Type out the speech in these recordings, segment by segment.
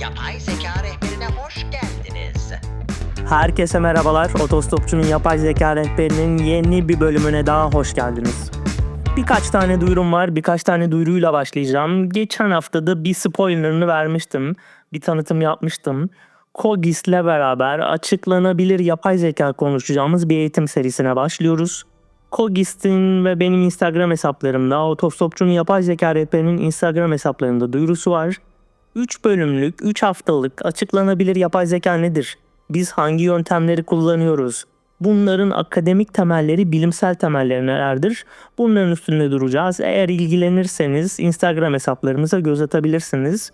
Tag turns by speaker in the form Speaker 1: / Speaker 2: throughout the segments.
Speaker 1: Yapay zeka rehberine hoş geldiniz.
Speaker 2: Herkese merhabalar. Otostopçunun yapay zeka rehberinin yeni bir bölümüne daha hoş geldiniz. Birkaç tane duyurum var. Birkaç tane duyuruyla başlayacağım. Geçen haftada bir spoilerını vermiştim. Bir tanıtım yapmıştım. Kogis'le beraber açıklanabilir yapay zeka konuşacağımız bir eğitim serisine başlıyoruz. Kogis'in ve benim Instagram hesaplarımda, Otostopçunun yapay zeka rehberinin Instagram hesaplarında duyurusu var. 3 bölümlük, 3 haftalık açıklanabilir yapay zeka nedir? Biz hangi yöntemleri kullanıyoruz? Bunların akademik temelleri, bilimsel temelleri nelerdir? Bunların üstünde duracağız. Eğer ilgilenirseniz Instagram hesaplarımıza göz atabilirsiniz.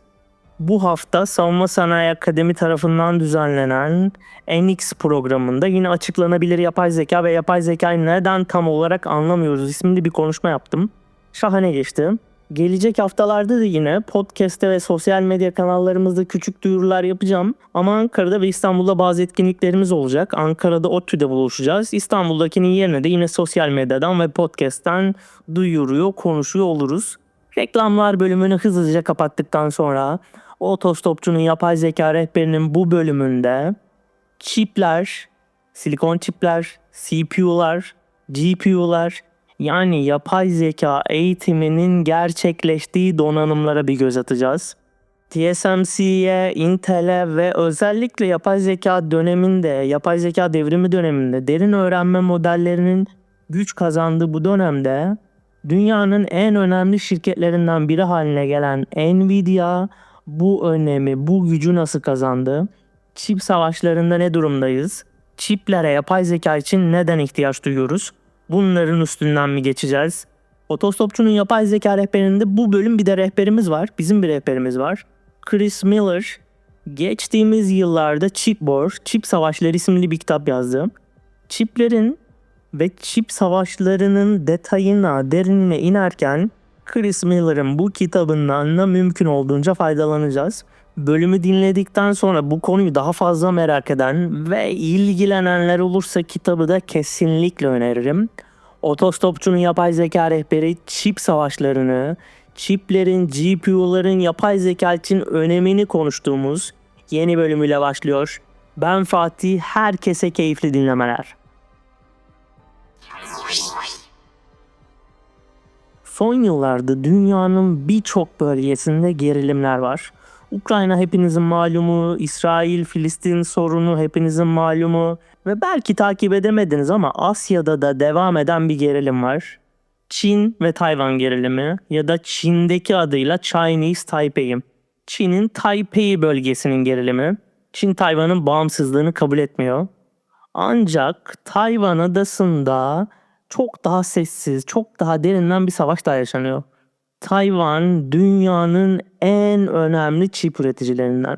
Speaker 2: Bu hafta Savunma Sanayi Akademi tarafından düzenlenen NX programında yine açıklanabilir yapay zeka ve yapay zekayı neden tam olarak anlamıyoruz isimli bir konuşma yaptım. Şahane geçti. Gelecek haftalarda da yine podcast'te ve sosyal medya kanallarımızda küçük duyurular yapacağım. Ama Ankara'da ve İstanbul'da bazı etkinliklerimiz olacak. Ankara'da ODTÜ'de buluşacağız. İstanbul'dakinin yerine de yine sosyal medyadan ve podcast'ten duyuruyor, konuşuyor oluruz. Reklamlar bölümünü hızlıca kapattıktan sonra Otostopçunun yapay zeka rehberinin bu bölümünde çipler, silikon çipler, CPU'lar, GPU'lar yani yapay zeka eğitiminin gerçekleştiği donanımlara bir göz atacağız. TSMC'ye, Intel'e ve özellikle yapay zeka döneminde, yapay zeka devrimi döneminde derin öğrenme modellerinin güç kazandığı bu dönemde dünyanın en önemli şirketlerinden biri haline gelen Nvidia bu önemi, bu gücü nasıl kazandı? Çip savaşlarında ne durumdayız? Çiplere yapay zeka için neden ihtiyaç duyuyoruz? Bunların üstünden mi geçeceğiz? Otostopçunun yapay zeka rehberinde bu bölüm bir de rehberimiz var. Bizim bir rehberimiz var. Chris Miller geçtiğimiz yıllarda Chipboard, Çip Savaşları isimli bir kitap yazdı. Çiplerin ve çip savaşlarının detayına, derinine inerken Chris Miller'ın bu kitabından da mümkün olduğunca faydalanacağız. Bölümü dinledikten sonra bu konuyu daha fazla merak eden ve ilgilenenler olursa kitabı da kesinlikle öneririm. Otostopçunun yapay zeka rehberi çip savaşlarını, çiplerin, GPU'ların yapay zeka için önemini konuştuğumuz yeni bölümüyle başlıyor. Ben Fatih, herkese keyifli dinlemeler. Son yıllarda dünyanın birçok bölgesinde gerilimler var. Ukrayna hepinizin malumu, İsrail, Filistin sorunu hepinizin malumu ve belki takip edemediniz ama Asya'da da devam eden bir gerilim var. Çin ve Tayvan gerilimi ya da Çin'deki adıyla Chinese Taipei. Çin'in Taipei bölgesinin gerilimi. Çin Tayvan'ın bağımsızlığını kabul etmiyor. Ancak Tayvan adasında çok daha sessiz, çok daha derinden bir savaş daha yaşanıyor. Tayvan dünyanın en önemli çip üreticilerinden,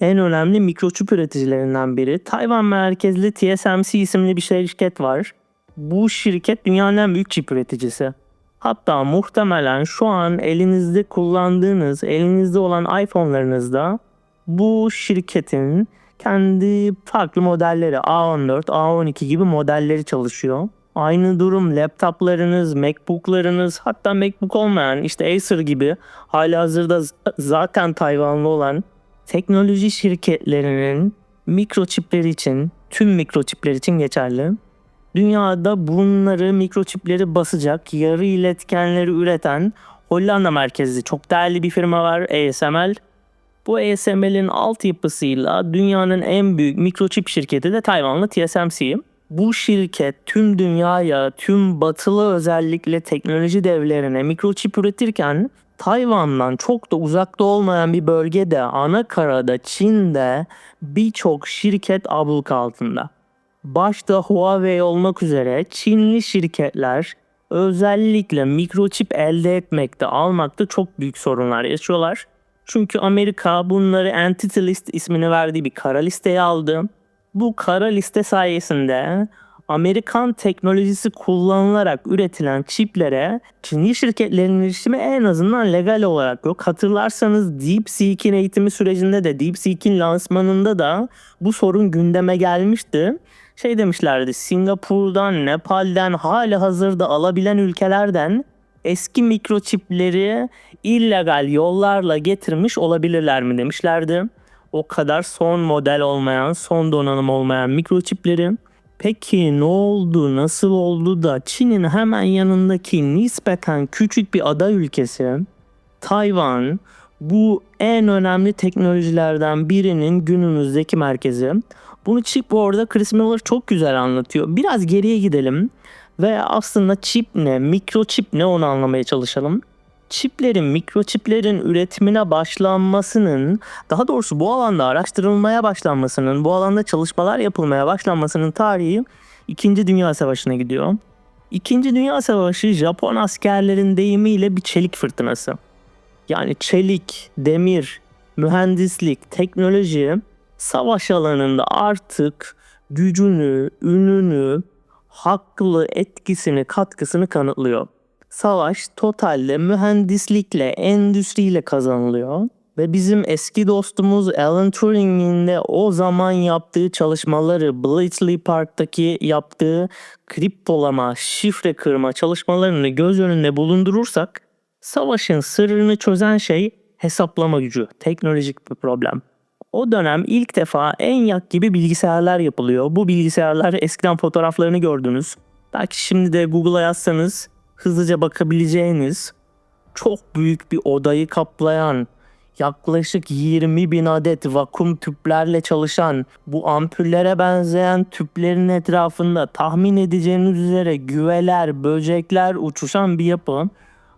Speaker 2: en önemli mikroçip üreticilerinden biri. Tayvan merkezli TSMC isimli bir şirket var. Bu şirket dünyanın en büyük çip üreticisi. Hatta muhtemelen şu an elinizde kullandığınız, elinizde olan iPhone'larınızda bu şirketin kendi farklı modelleri A14, A12 gibi modelleri çalışıyor. Aynı durum laptoplarınız, Macbook'larınız hatta Macbook olmayan işte Acer gibi hala hazırda zaten Tayvanlı olan teknoloji şirketlerinin mikroçipleri için, tüm mikroçipler için geçerli. Dünyada bunları mikroçipleri basacak yarı iletkenleri üreten Hollanda merkezli çok değerli bir firma var ASML. Bu ASML'in altyapısıyla dünyanın en büyük mikroçip şirketi de Tayvanlı TSMC bu şirket tüm dünyaya, tüm batılı özellikle teknoloji devlerine mikroçip üretirken Tayvan'dan çok da uzakta olmayan bir bölgede ana karada Çin'de birçok şirket abluka altında. Başta Huawei olmak üzere Çinli şirketler özellikle mikroçip elde etmekte, almakta çok büyük sorunlar yaşıyorlar. Çünkü Amerika bunları Entity List ismini verdiği bir kara listeye aldı bu kara liste sayesinde Amerikan teknolojisi kullanılarak üretilen çiplere Çinli şirketlerin erişimi en azından legal olarak yok. Hatırlarsanız DeepSeek'in eğitimi sürecinde de DeepSeek'in lansmanında da bu sorun gündeme gelmişti. Şey demişlerdi Singapur'dan, Nepal'den hala hazırda alabilen ülkelerden eski mikroçipleri illegal yollarla getirmiş olabilirler mi demişlerdi. O kadar son model olmayan, son donanım olmayan mikroçipleri. Peki ne oldu, nasıl oldu da Çin'in hemen yanındaki nispeten küçük bir ada ülkesi Tayvan bu en önemli teknolojilerden birinin günümüzdeki merkezi. Bunu Chipboard'da Chris Miller çok güzel anlatıyor. Biraz geriye gidelim ve aslında çip ne, mikroçip ne onu anlamaya çalışalım. Çiplerin, mikroçiplerin üretimine başlanmasının, daha doğrusu bu alanda araştırılmaya başlanmasının, bu alanda çalışmalar yapılmaya başlanmasının tarihi 2. Dünya Savaşı'na gidiyor. İkinci Dünya Savaşı Japon askerlerin deyimiyle bir çelik fırtınası. Yani çelik, demir, mühendislik, teknoloji savaş alanında artık gücünü, ününü, haklı etkisini, katkısını kanıtlıyor. Savaş totalde mühendislikle, endüstriyle kazanılıyor. Ve bizim eski dostumuz Alan Turing'in de o zaman yaptığı çalışmaları, Bletchley Park'taki yaptığı kriptolama, şifre kırma çalışmalarını göz önünde bulundurursak savaşın sırrını çözen şey hesaplama gücü, teknolojik bir problem. O dönem ilk defa ENIAC gibi bilgisayarlar yapılıyor. Bu bilgisayarlar eskiden fotoğraflarını gördünüz. Belki şimdi de Google'a yazsanız hızlıca bakabileceğiniz çok büyük bir odayı kaplayan yaklaşık 20 bin adet vakum tüplerle çalışan bu ampullere benzeyen tüplerin etrafında tahmin edeceğiniz üzere güveler, böcekler uçuşan bir yapı.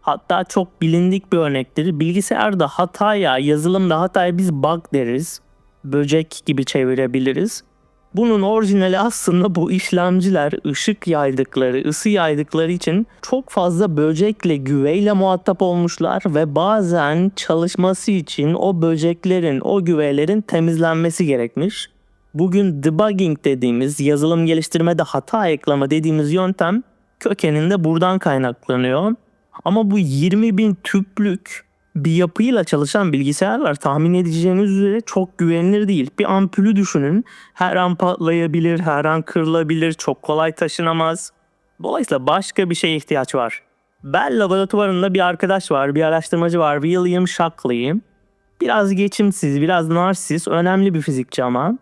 Speaker 2: Hatta çok bilindik bir örnektir. Bilgisayarda hataya, yazılımda hataya biz bug deriz. Böcek gibi çevirebiliriz. Bunun orijinali aslında bu işlemciler ışık yaydıkları, ısı yaydıkları için çok fazla böcekle, güveyle muhatap olmuşlar ve bazen çalışması için o böceklerin, o güvelerin temizlenmesi gerekmiş. Bugün debugging dediğimiz, yazılım geliştirmede hata ekleme dediğimiz yöntem kökeninde buradan kaynaklanıyor. Ama bu 20 bin tüplük bir yapıyla çalışan bilgisayarlar tahmin edeceğiniz üzere çok güvenilir değil. Bir ampulü düşünün. Her an patlayabilir, her an kırılabilir, çok kolay taşınamaz. Dolayısıyla başka bir şeye ihtiyaç var. Bell laboratuvarında bir arkadaş var, bir araştırmacı var, William Shockley. Biraz geçimsiz, biraz narsist, önemli bir fizikçi ama.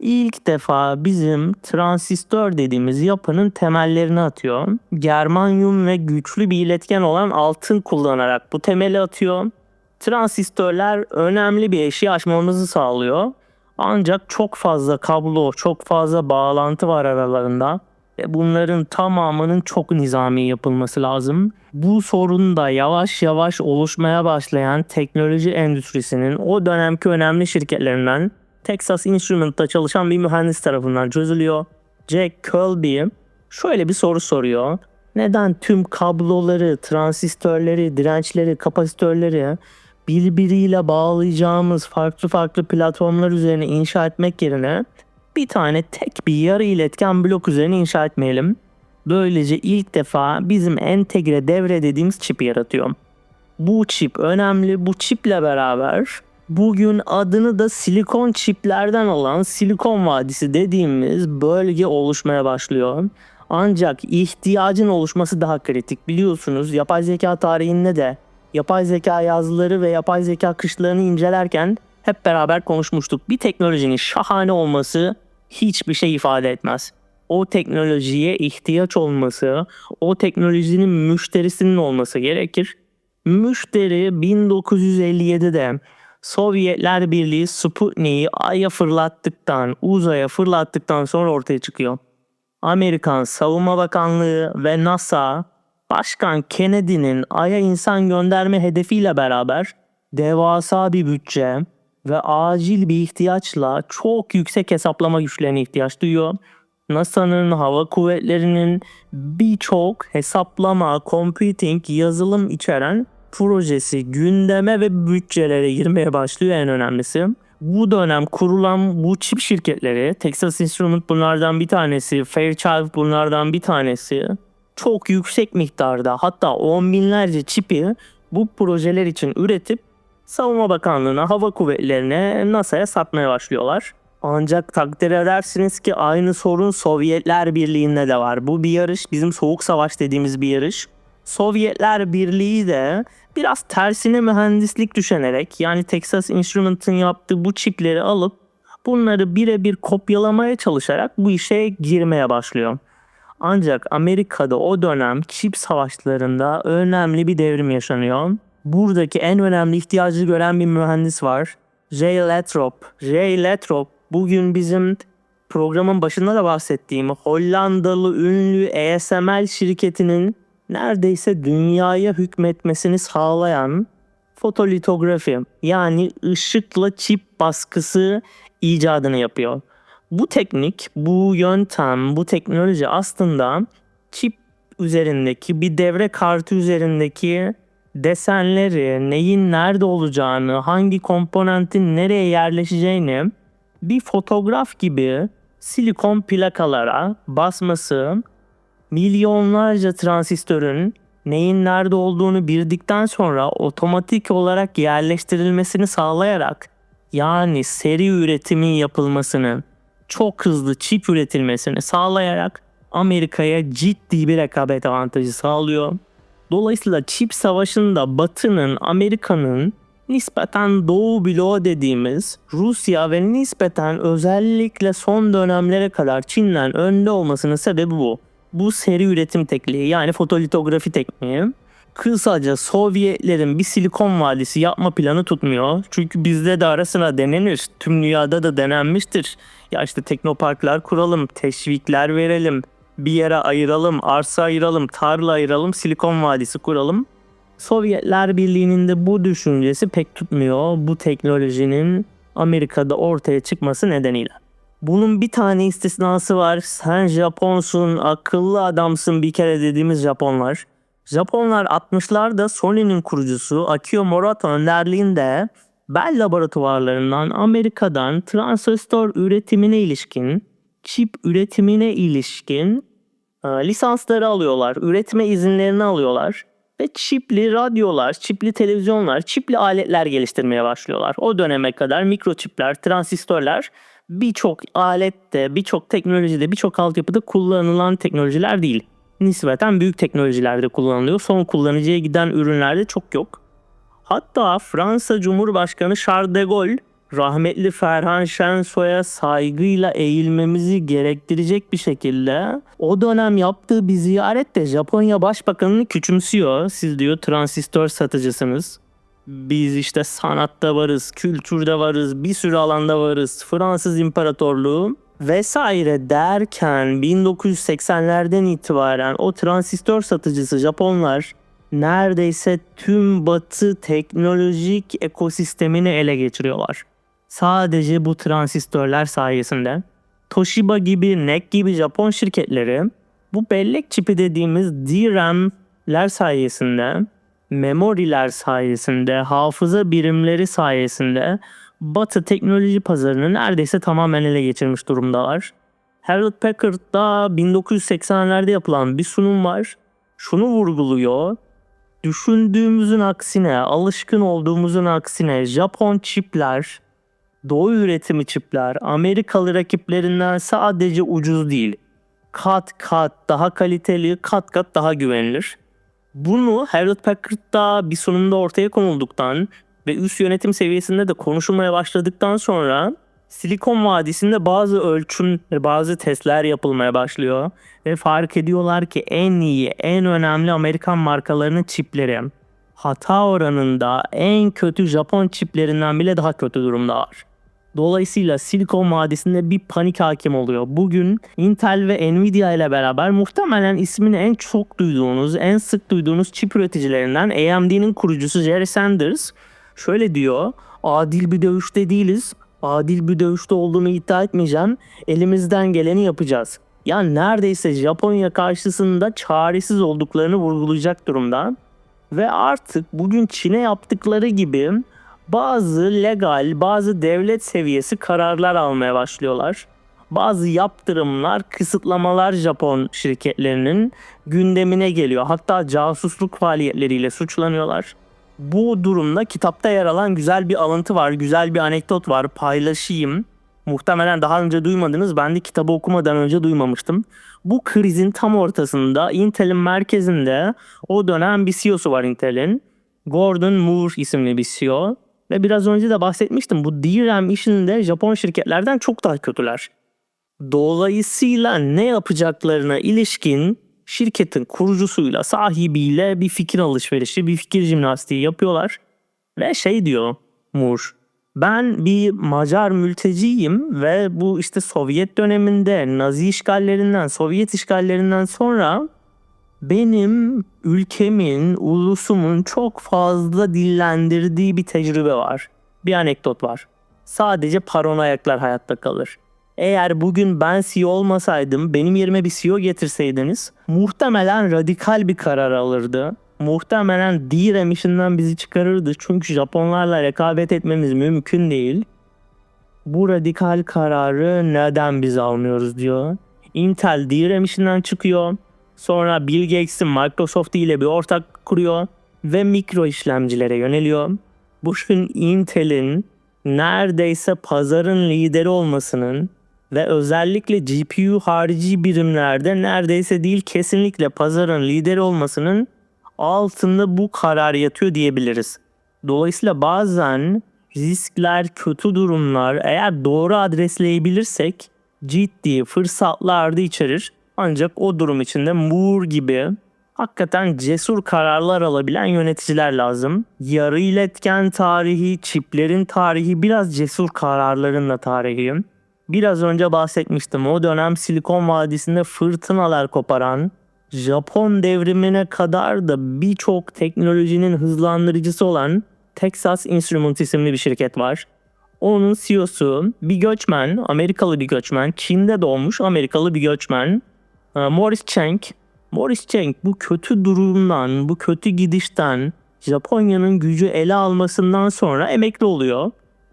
Speaker 2: İlk defa bizim transistör dediğimiz yapının temellerini atıyor. Germanyum ve güçlü bir iletken olan altın kullanarak bu temeli atıyor. Transistörler önemli bir eşiği aşmamızı sağlıyor. Ancak çok fazla kablo, çok fazla bağlantı var aralarında. Bunların tamamının çok nizami yapılması lazım. Bu sorun da yavaş yavaş oluşmaya başlayan teknoloji endüstrisinin o dönemki önemli şirketlerinden Texas Instrument'ta çalışan bir mühendis tarafından çözülüyor. Jack Colby şöyle bir soru soruyor. Neden tüm kabloları, transistörleri, dirençleri, kapasitörleri birbiriyle bağlayacağımız farklı farklı platformlar üzerine inşa etmek yerine bir tane tek bir yarı iletken blok üzerine inşa etmeyelim. Böylece ilk defa bizim entegre devre dediğimiz çipi yaratıyor. Bu çip önemli. Bu çiple beraber bugün adını da silikon çiplerden alan Silikon Vadisi dediğimiz bölge oluşmaya başlıyor. Ancak ihtiyacın oluşması daha kritik. Biliyorsunuz yapay zeka tarihinde de yapay zeka yazıları ve yapay zeka kışlarını incelerken hep beraber konuşmuştuk. Bir teknolojinin şahane olması hiçbir şey ifade etmez. O teknolojiye ihtiyaç olması, o teknolojinin müşterisinin olması gerekir. Müşteri 1957'de Sovyetler Birliği Sputnik'i Ay'a fırlattıktan, uzaya fırlattıktan sonra ortaya çıkıyor. Amerikan Savunma Bakanlığı ve NASA Başkan Kennedy'nin Ay'a insan gönderme hedefiyle beraber devasa bir bütçe ve acil bir ihtiyaçla çok yüksek hesaplama güçlerine ihtiyaç duyuyor. NASA'nın hava kuvvetlerinin birçok hesaplama, computing, yazılım içeren projesi gündeme ve bütçelere girmeye başlıyor en önemlisi. Bu dönem kurulan bu çip şirketleri, Texas Instrument bunlardan bir tanesi, Fairchild bunlardan bir tanesi, çok yüksek miktarda hatta on binlerce çipi bu projeler için üretip Savunma Bakanlığı'na, Hava Kuvvetleri'ne, NASA'ya satmaya başlıyorlar. Ancak takdir edersiniz ki aynı sorun Sovyetler Birliği'nde de var. Bu bir yarış, bizim Soğuk Savaş dediğimiz bir yarış. Sovyetler Birliği de biraz tersine mühendislik düşünerek yani Texas Instruments'ın yaptığı bu çipleri alıp bunları birebir kopyalamaya çalışarak bu işe girmeye başlıyor. Ancak Amerika'da o dönem çip savaşlarında önemli bir devrim yaşanıyor. Buradaki en önemli ihtiyacı gören bir mühendis var. J. Latrop. J. Latrop bugün bizim programın başında da bahsettiğim Hollandalı ünlü ASML şirketinin neredeyse dünyaya hükmetmesini sağlayan fotolitografi yani ışıkla çip baskısı icadını yapıyor. Bu teknik, bu yöntem, bu teknoloji aslında çip üzerindeki bir devre kartı üzerindeki desenleri, neyin nerede olacağını, hangi komponentin nereye yerleşeceğini bir fotoğraf gibi silikon plakalara basması milyonlarca transistörün neyin nerede olduğunu bildikten sonra otomatik olarak yerleştirilmesini sağlayarak yani seri üretimin yapılmasını çok hızlı çip üretilmesini sağlayarak Amerika'ya ciddi bir rekabet avantajı sağlıyor. Dolayısıyla çip savaşında Batı'nın Amerika'nın nispeten Doğu bloğu dediğimiz Rusya ve nispeten özellikle son dönemlere kadar Çin'den önde olmasının sebebi bu. Bu seri üretim tekniği yani fotolitografi tekniği. Kısaca Sovyetlerin bir silikon vadisi yapma planı tutmuyor. Çünkü bizde de arasına denenir. Tüm dünyada da denenmiştir. Ya işte teknoparklar kuralım, teşvikler verelim, bir yere ayıralım, arsa ayıralım, tarla ayıralım, silikon vadisi kuralım. Sovyetler Birliği'nin de bu düşüncesi pek tutmuyor bu teknolojinin Amerika'da ortaya çıkması nedeniyle. Bunun bir tane istisnası var. Sen Japonsun, akıllı adamsın bir kere dediğimiz Japonlar. Japonlar 60'larda Sony'nin kurucusu Akio Murata önderliğinde Bell laboratuvarlarından Amerika'dan transistör üretimine ilişkin, çip üretimine ilişkin e, lisansları alıyorlar, üretme izinlerini alıyorlar ve çipli radyolar, çipli televizyonlar, çipli aletler geliştirmeye başlıyorlar. O döneme kadar mikroçipler, transistörler birçok alette, birçok teknolojide, birçok altyapıda kullanılan teknolojiler değil. Nispeten büyük teknolojilerde kullanılıyor. Son kullanıcıya giden ürünlerde çok yok. Hatta Fransa Cumhurbaşkanı Charles de Gaulle rahmetli Ferhan Şensoy'a saygıyla eğilmemizi gerektirecek bir şekilde o dönem yaptığı bir ziyarette Japonya Başbakanını küçümsüyor. Siz diyor transistör satıcısınız. Biz işte sanatta varız, kültürde varız, bir sürü alanda varız. Fransız İmparatorluğu vesaire derken 1980'lerden itibaren o transistör satıcısı Japonlar neredeyse tüm batı teknolojik ekosistemini ele geçiriyorlar. Sadece bu transistörler sayesinde. Toshiba gibi, NEC gibi Japon şirketleri bu bellek çipi dediğimiz DRAM'ler sayesinde, memoriler sayesinde, hafıza birimleri sayesinde Batı teknoloji pazarını neredeyse tamamen ele geçirmiş durumdalar. Hewlett Packard'da 1980'lerde yapılan bir sunum var. Şunu vurguluyor. Düşündüğümüzün aksine, alışkın olduğumuzun aksine Japon çipler, Doğu üretimi çipler Amerikalı rakiplerinden sadece ucuz değil. Kat kat daha kaliteli, kat kat daha güvenilir. Bunu Hewlett Packard'da bir sunumda ortaya konulduktan ve üst yönetim seviyesinde de konuşulmaya başladıktan sonra Silikon Vadisi'nde bazı ölçüm ve bazı testler yapılmaya başlıyor ve fark ediyorlar ki en iyi, en önemli Amerikan markalarının çipleri hata oranında en kötü Japon çiplerinden bile daha kötü durumdalar. Dolayısıyla Silikon Vadisi'nde bir panik hakim oluyor. Bugün Intel ve Nvidia ile beraber muhtemelen ismini en çok duyduğunuz, en sık duyduğunuz çip üreticilerinden AMD'nin kurucusu Jerry Sanders şöyle diyor. Adil bir dövüşte değiliz. Adil bir dövüşte olduğunu iddia etmeyeceğim. Elimizden geleni yapacağız. Yani neredeyse Japonya karşısında çaresiz olduklarını vurgulayacak durumda. Ve artık bugün Çin'e yaptıkları gibi bazı legal, bazı devlet seviyesi kararlar almaya başlıyorlar. Bazı yaptırımlar, kısıtlamalar Japon şirketlerinin gündemine geliyor. Hatta casusluk faaliyetleriyle suçlanıyorlar. Bu durumda kitapta yer alan güzel bir alıntı var, güzel bir anekdot var paylaşayım. Muhtemelen daha önce duymadınız. Ben de kitabı okumadan önce duymamıştım. Bu krizin tam ortasında Intel'in merkezinde o dönem bir CEO'su var Intel'in. Gordon Moore isimli bir CEO. Ve biraz önce de bahsetmiştim. Bu DRAM işinde Japon şirketlerden çok daha kötüler. Dolayısıyla ne yapacaklarına ilişkin şirketin kurucusuyla, sahibiyle bir fikir alışverişi, bir fikir jimnastiği yapıyorlar. Ve şey diyor Moore, ben bir Macar mülteciyim ve bu işte Sovyet döneminde Nazi işgallerinden, Sovyet işgallerinden sonra benim ülkemin, ulusumun çok fazla dillendirdiği bir tecrübe var. Bir anekdot var. Sadece paranoyaklar hayatta kalır. Eğer bugün ben CEO olmasaydım, benim yerime bir CEO getirseydiniz, muhtemelen radikal bir karar alırdı. Muhtemelen DRAM işinden bizi çıkarırdı. Çünkü Japonlarla rekabet etmemiz mümkün değil. Bu radikal kararı neden biz almıyoruz diyor. Intel DRAM işinden çıkıyor. Sonra Bill Gates'in Microsoft ile bir ortak kuruyor ve mikro işlemcilere yöneliyor. Bugün Intel'in neredeyse pazarın lideri olmasının ve özellikle GPU harici birimlerde neredeyse değil kesinlikle pazarın lideri olmasının altında bu karar yatıyor diyebiliriz. Dolayısıyla bazen riskler, kötü durumlar eğer doğru adresleyebilirsek ciddi fırsatlar da içerir. Ancak o durum içinde Moore gibi hakikaten cesur kararlar alabilen yöneticiler lazım. Yarı iletken tarihi, çiplerin tarihi biraz cesur kararlarınla tarihi. Biraz önce bahsetmiştim o dönem Silikon Vadisi'nde fırtınalar koparan, Japon devrimine kadar da birçok teknolojinin hızlandırıcısı olan Texas Instruments isimli bir şirket var. Onun CEO'su bir göçmen, Amerikalı bir göçmen, Çin'de doğmuş Amerikalı bir göçmen. Ee, Morris Chang. Morris Chang bu kötü durumdan, bu kötü gidişten, Japonya'nın gücü ele almasından sonra emekli oluyor.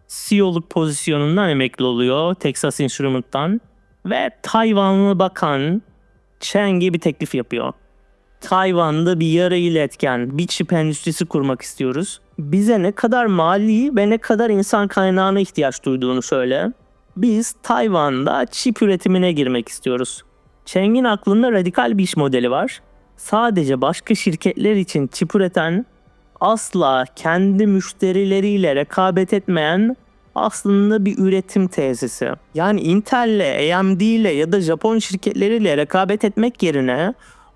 Speaker 2: CEO'luk pozisyonundan emekli oluyor Texas Instruments'tan ve Tayvanlı bakan Chang'e bir teklif yapıyor. Tayvan'da bir yarı iletken bir çip endüstrisi kurmak istiyoruz. Bize ne kadar mali ve ne kadar insan kaynağına ihtiyaç duyduğunu söyle. Biz Tayvan'da çip üretimine girmek istiyoruz. Chang'in aklında radikal bir iş modeli var. Sadece başka şirketler için çip üreten, asla kendi müşterileriyle rekabet etmeyen aslında bir üretim tesisi. Yani Intel'le, AMD'le ya da Japon şirketleriyle rekabet etmek yerine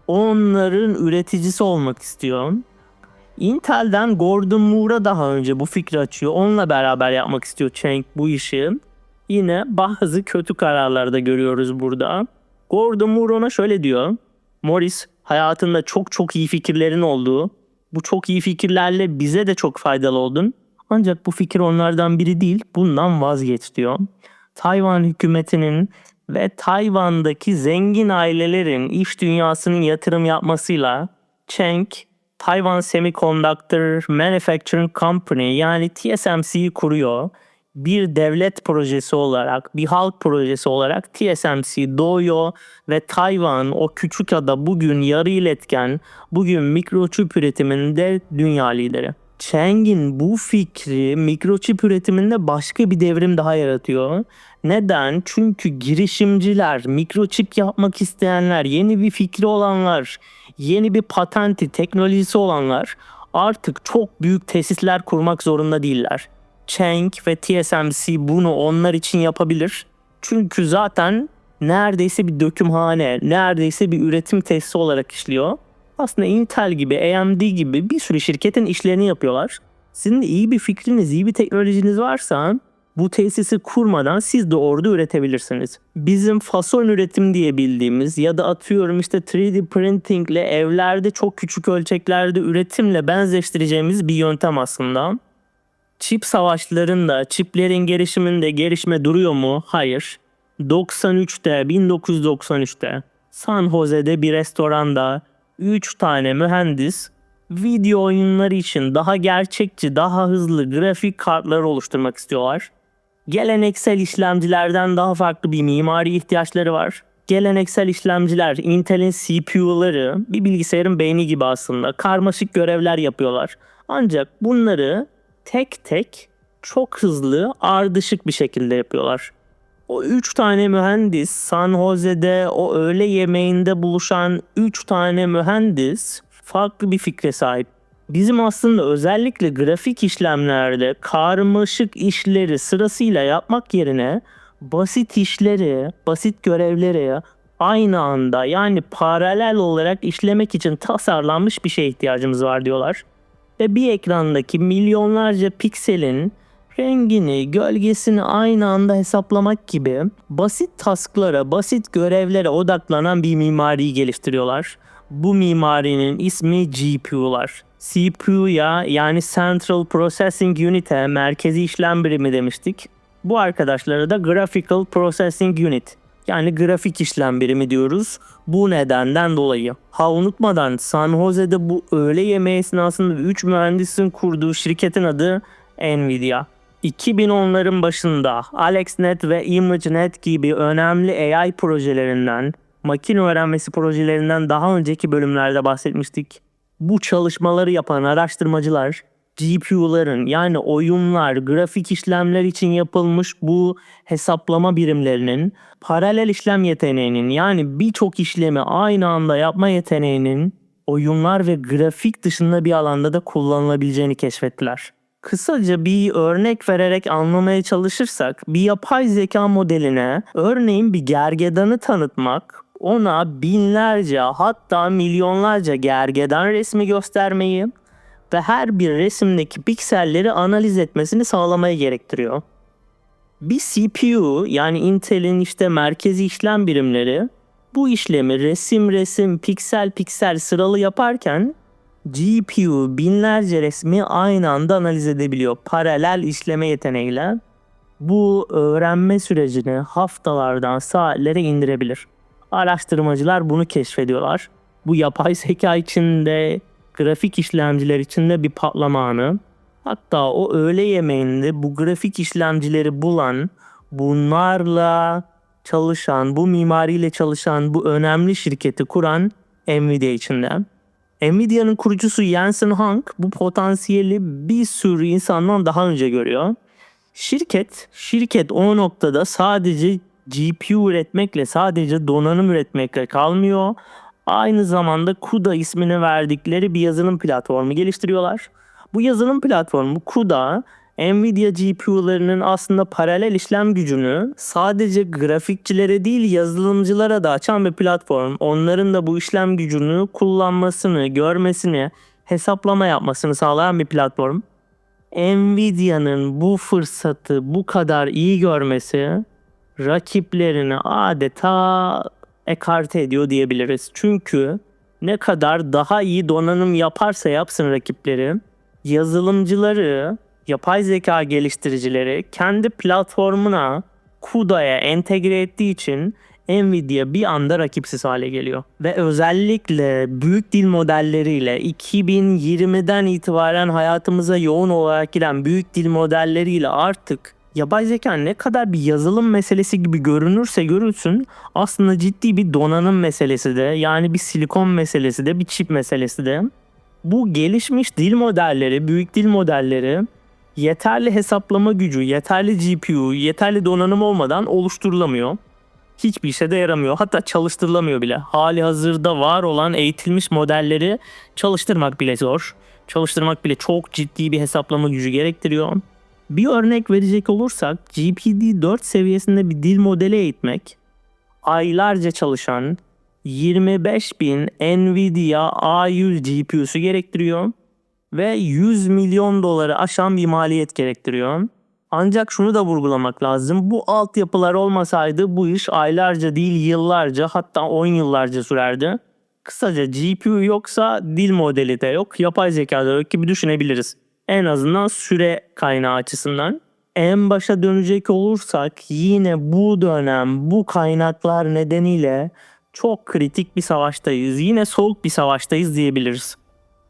Speaker 2: onların üreticisi olmak istiyor. Intel'den Gordon Moore'a daha önce bu fikri açıyor. Onunla beraber yapmak istiyor Chang bu işi. Yine bazı kötü kararlarda görüyoruz burada. Gordon Moore ona şöyle diyor. Morris hayatında çok çok iyi fikirlerin olduğu, bu çok iyi fikirlerle bize de çok faydalı oldun. Ancak bu fikir onlardan biri değil, bundan vazgeç diyor. Tayvan hükümetinin ve Tayvan'daki zengin ailelerin iş dünyasının yatırım yapmasıyla Cheng Taiwan Semiconductor Manufacturing Company yani TSMC'yi kuruyor. Bir devlet projesi olarak, bir halk projesi olarak TSMC doğuyor ve Tayvan o küçük ada bugün yarı iletken, bugün mikroçip üretiminde dünya lideri. Chang'in bu fikri mikroçip üretiminde başka bir devrim daha yaratıyor. Neden? Çünkü girişimciler, mikroçip yapmak isteyenler, yeni bir fikri olanlar, yeni bir patenti, teknolojisi olanlar artık çok büyük tesisler kurmak zorunda değiller. Chang ve TSMC bunu onlar için yapabilir. Çünkü zaten neredeyse bir dökümhane, neredeyse bir üretim tesisi olarak işliyor aslında Intel gibi, AMD gibi bir sürü şirketin işlerini yapıyorlar. Sizin iyi bir fikriniz, iyi bir teknolojiniz varsa bu tesisi kurmadan siz de orada üretebilirsiniz. Bizim fason üretim diye bildiğimiz ya da atıyorum işte 3D printing ile evlerde çok küçük ölçeklerde üretimle benzeştireceğimiz bir yöntem aslında. Çip savaşlarında, çiplerin gelişiminde gelişme duruyor mu? Hayır. 93'te, 1993'te San Jose'de bir restoranda 3 tane mühendis video oyunları için daha gerçekçi, daha hızlı grafik kartları oluşturmak istiyorlar. Geleneksel işlemcilerden daha farklı bir mimari ihtiyaçları var. Geleneksel işlemciler, Intel'in CPU'ları bir bilgisayarın beyni gibi aslında karmaşık görevler yapıyorlar. Ancak bunları tek tek çok hızlı, ardışık bir şekilde yapıyorlar. O üç tane mühendis San Jose'de o öğle yemeğinde buluşan üç tane mühendis farklı bir fikre sahip. Bizim aslında özellikle grafik işlemlerde karmaşık işleri sırasıyla yapmak yerine basit işleri, basit görevleri aynı anda yani paralel olarak işlemek için tasarlanmış bir şeye ihtiyacımız var diyorlar. Ve bir ekrandaki milyonlarca pikselin rengini, gölgesini aynı anda hesaplamak gibi basit tasklara, basit görevlere odaklanan bir mimariyi geliştiriyorlar. Bu mimarinin ismi GPU'lar. CPU'ya yani Central Processing Unit'e merkezi işlem birimi demiştik. Bu arkadaşlara da Graphical Processing Unit yani grafik işlem birimi diyoruz. Bu nedenden dolayı. Ha unutmadan San Jose'de bu öğle yemeği esnasında 3 mühendisin kurduğu şirketin adı Nvidia. 2010'ların başında AlexNet ve ImageNet gibi önemli AI projelerinden, makine öğrenmesi projelerinden daha önceki bölümlerde bahsetmiştik. Bu çalışmaları yapan araştırmacılar GPU'ların yani oyunlar, grafik işlemler için yapılmış bu hesaplama birimlerinin paralel işlem yeteneğinin yani birçok işlemi aynı anda yapma yeteneğinin oyunlar ve grafik dışında bir alanda da kullanılabileceğini keşfettiler. Kısaca bir örnek vererek anlamaya çalışırsak bir yapay zeka modeline örneğin bir gergedanı tanıtmak ona binlerce hatta milyonlarca gergedan resmi göstermeyi ve her bir resimdeki pikselleri analiz etmesini sağlamaya gerektiriyor. Bir CPU yani Intel'in işte merkezi işlem birimleri bu işlemi resim resim piksel piksel sıralı yaparken GPU binlerce resmi aynı anda analiz edebiliyor paralel işleme yeteneğiyle. Bu öğrenme sürecini haftalardan saatlere indirebilir. Araştırmacılar bunu keşfediyorlar. Bu yapay zeka içinde grafik işlemciler içinde bir patlama anı. Hatta o öğle yemeğinde bu grafik işlemcileri bulan, bunlarla çalışan, bu mimariyle çalışan bu önemli şirketi kuran Nvidia içinde. Nvidia'nın kurucusu Jensen Huang bu potansiyeli bir sürü insandan daha önce görüyor. Şirket, şirket o noktada sadece GPU üretmekle, sadece donanım üretmekle kalmıyor aynı zamanda CUDA ismini verdikleri bir yazılım platformu geliştiriyorlar. Bu yazılım platformu CUDA Nvidia GPU'larının aslında paralel işlem gücünü sadece grafikçilere değil yazılımcılara da açan bir platform. Onların da bu işlem gücünü kullanmasını, görmesini, hesaplama yapmasını sağlayan bir platform. Nvidia'nın bu fırsatı bu kadar iyi görmesi rakiplerini adeta ekarte ediyor diyebiliriz. Çünkü ne kadar daha iyi donanım yaparsa yapsın rakipleri, yazılımcıları, yapay zeka geliştiricileri kendi platformuna CUDA'ya entegre ettiği için Nvidia bir anda rakipsiz hale geliyor. Ve özellikle büyük dil modelleriyle 2020'den itibaren hayatımıza yoğun olarak giren büyük dil modelleriyle artık yapay zeka ne kadar bir yazılım meselesi gibi görünürse görülsün aslında ciddi bir donanım meselesi de yani bir silikon meselesi de bir çip meselesi de. Bu gelişmiş dil modelleri, büyük dil modelleri yeterli hesaplama gücü, yeterli GPU, yeterli donanım olmadan oluşturulamıyor. Hiçbir işe de yaramıyor. Hatta çalıştırılamıyor bile. Hali hazırda var olan eğitilmiş modelleri çalıştırmak bile zor. Çalıştırmak bile çok ciddi bir hesaplama gücü gerektiriyor. Bir örnek verecek olursak GPT-4 seviyesinde bir dil modeli eğitmek aylarca çalışan 25.000 Nvidia A100 GPU'su gerektiriyor ve 100 milyon doları aşan bir maliyet gerektiriyor. Ancak şunu da vurgulamak lazım. Bu altyapılar olmasaydı bu iş aylarca değil yıllarca hatta 10 yıllarca sürerdi. Kısaca GPU yoksa dil modeli de yok, yapay zeka da yok gibi düşünebiliriz. En azından süre kaynağı açısından. En başa dönecek olursak yine bu dönem bu kaynaklar nedeniyle çok kritik bir savaştayız. Yine soğuk bir savaştayız diyebiliriz.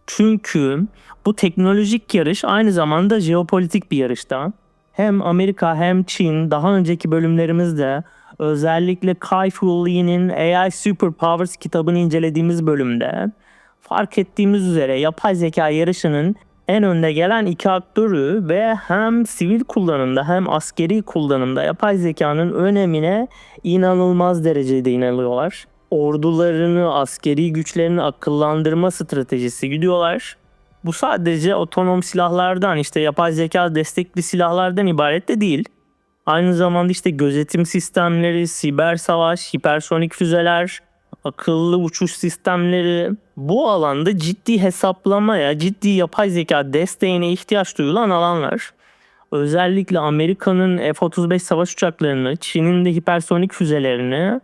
Speaker 2: Çünkü bu teknolojik yarış aynı zamanda jeopolitik bir yarışta. Hem Amerika hem Çin daha önceki bölümlerimizde özellikle Kai-Fu Lee'nin AI Superpowers kitabını incelediğimiz bölümde fark ettiğimiz üzere yapay zeka yarışının en önde gelen iki aktörü ve hem sivil kullanımda hem askeri kullanımda yapay zekanın önemine inanılmaz derecede inanıyorlar. Ordularını, askeri güçlerini akıllandırma stratejisi gidiyorlar. Bu sadece otonom silahlardan işte yapay zeka destekli silahlardan ibaret de değil. Aynı zamanda işte gözetim sistemleri, siber savaş, hipersonik füzeler, akıllı uçuş sistemleri bu alanda ciddi hesaplamaya, ciddi yapay zeka desteğine ihtiyaç duyulan alanlar. Özellikle Amerika'nın F-35 savaş uçaklarını, Çin'in de hipersonik füzelerini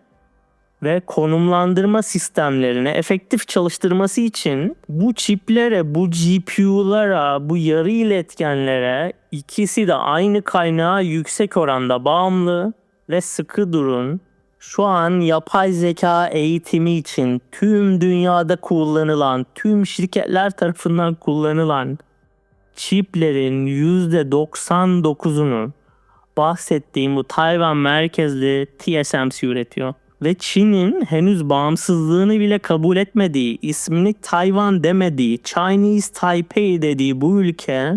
Speaker 2: ve konumlandırma sistemlerini efektif çalıştırması için bu çiplere, bu GPU'lara, bu yarı iletkenlere ikisi de aynı kaynağa yüksek oranda bağımlı ve sıkı durun. Şu an yapay zeka eğitimi için tüm dünyada kullanılan, tüm şirketler tarafından kullanılan çiplerin %99'unu bahsettiğim bu Tayvan merkezli TSMC üretiyor. Ve Çin'in henüz bağımsızlığını bile kabul etmediği, ismini Tayvan demediği, Chinese Taipei dediği bu ülke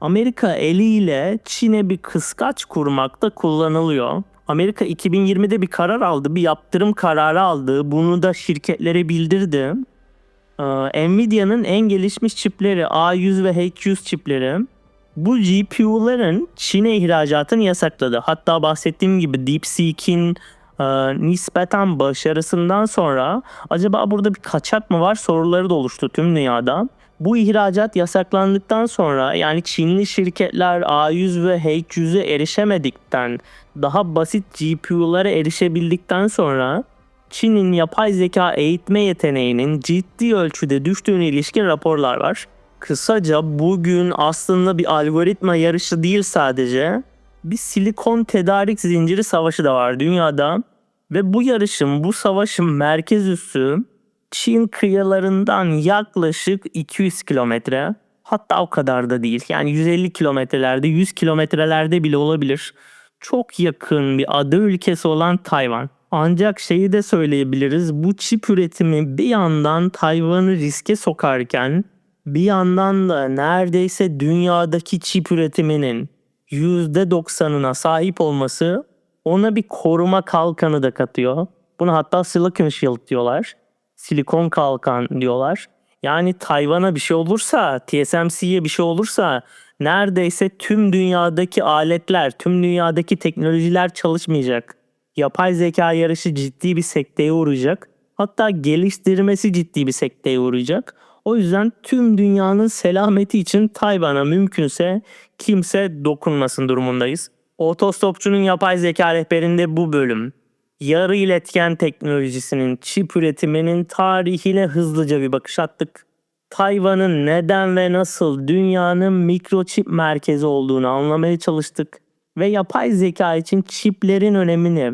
Speaker 2: Amerika eliyle Çin'e bir kıskaç kurmakta kullanılıyor. Amerika 2020'de bir karar aldı, bir yaptırım kararı aldı. Bunu da şirketlere bildirdi. Ee, Nvidia'nın en gelişmiş çipleri A100 ve H100 çipleri bu GPU'ların Çin'e ihracatını yasakladı. Hatta bahsettiğim gibi DeepSeek'in e, nispeten başarısından sonra acaba burada bir kaçak mı var soruları da oluştu tüm dünyada. Bu ihracat yasaklandıktan sonra yani Çinli şirketler A100 ve H100'e erişemedikten daha basit GPU'lara erişebildikten sonra Çin'in yapay zeka eğitme yeteneğinin ciddi ölçüde düştüğüne ilişkin raporlar var. Kısaca bugün aslında bir algoritma yarışı değil sadece bir silikon tedarik zinciri savaşı da var dünyada. Ve bu yarışın, bu savaşın merkez üssü Çin kıyılarından yaklaşık 200 kilometre. Hatta o kadar da değil. Yani 150 kilometrelerde, 100 kilometrelerde bile olabilir. Çok yakın bir ada ülkesi olan Tayvan. Ancak şeyi de söyleyebiliriz. Bu çip üretimi bir yandan Tayvan'ı riske sokarken bir yandan da neredeyse dünyadaki çip üretiminin %90'ına sahip olması ona bir koruma kalkanı da katıyor. Buna hatta Silicon Shield diyorlar. Silikon kalkan diyorlar. Yani Tayvan'a bir şey olursa, TSMC'ye bir şey olursa neredeyse tüm dünyadaki aletler, tüm dünyadaki teknolojiler çalışmayacak. Yapay zeka yarışı ciddi bir sekteye uğrayacak. Hatta geliştirmesi ciddi bir sekteye uğrayacak. O yüzden tüm dünyanın selameti için Tayvan'a mümkünse kimse dokunmasın durumundayız. Otostopçunun yapay zeka rehberinde bu bölüm. Yarı iletken teknolojisinin çip üretiminin tarihine hızlıca bir bakış attık. Tayvan'ın neden ve nasıl dünyanın mikroçip merkezi olduğunu anlamaya çalıştık. Ve yapay zeka için çiplerin önemini,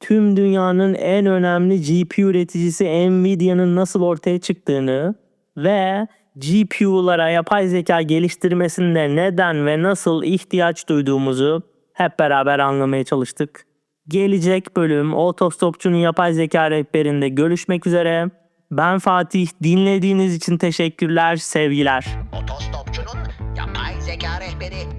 Speaker 2: tüm dünyanın en önemli GPU üreticisi Nvidia'nın nasıl ortaya çıktığını ve GPU'lara yapay zeka geliştirmesinde neden ve nasıl ihtiyaç duyduğumuzu hep beraber anlamaya çalıştık. Gelecek bölüm Otostopçunun yapay zeka rehberinde görüşmek üzere. Ben Fatih. Dinlediğiniz için teşekkürler, sevgiler.
Speaker 1: Otostopçunun yapay zeka rehberi